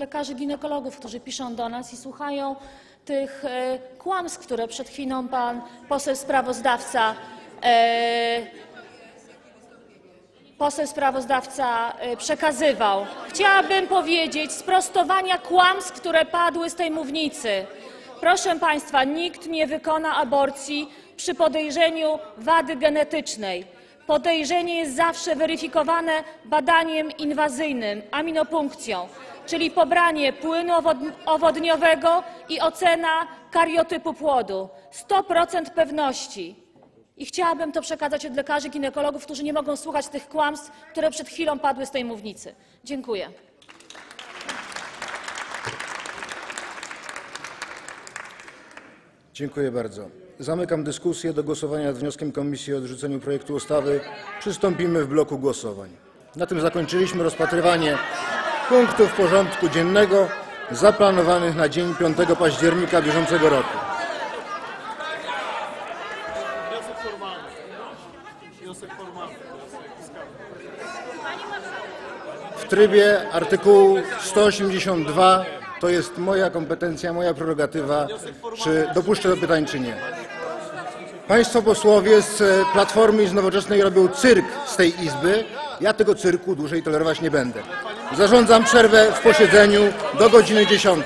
lekarzy ginekologów, którzy piszą do nas i słuchają tych e, kłamstw, które przed chwilą pan poseł sprawozdawca e, poseł sprawozdawca e, przekazywał. Chciałabym powiedzieć sprostowania kłamstw, które padły z tej mównicy. Proszę państwa, nikt nie wykona aborcji przy podejrzeniu wady genetycznej. Podejrzenie jest zawsze weryfikowane badaniem inwazyjnym, aminopunkcją, czyli pobranie płynu owod- owodniowego i ocena kariotypu płodu. 100% pewności. I chciałabym to przekazać od lekarzy ginekologów, którzy nie mogą słuchać tych kłamstw, które przed chwilą padły z tej mównicy. Dziękuję. Dziękuję bardzo. Zamykam dyskusję. Do głosowania nad wnioskiem komisji o odrzuceniu projektu ustawy przystąpimy w bloku głosowań. Na tym zakończyliśmy rozpatrywanie punktów porządku dziennego zaplanowanych na dzień 5 października bieżącego roku. W trybie artykułu 182 to jest moja kompetencja, moja prerogatywa, czy dopuszczę do pytań, czy nie. Państwo posłowie z Platformy i z Nowoczesnej robią cyrk z tej Izby. Ja tego cyrku dłużej tolerować nie będę. Zarządzam przerwę w posiedzeniu do godziny 10.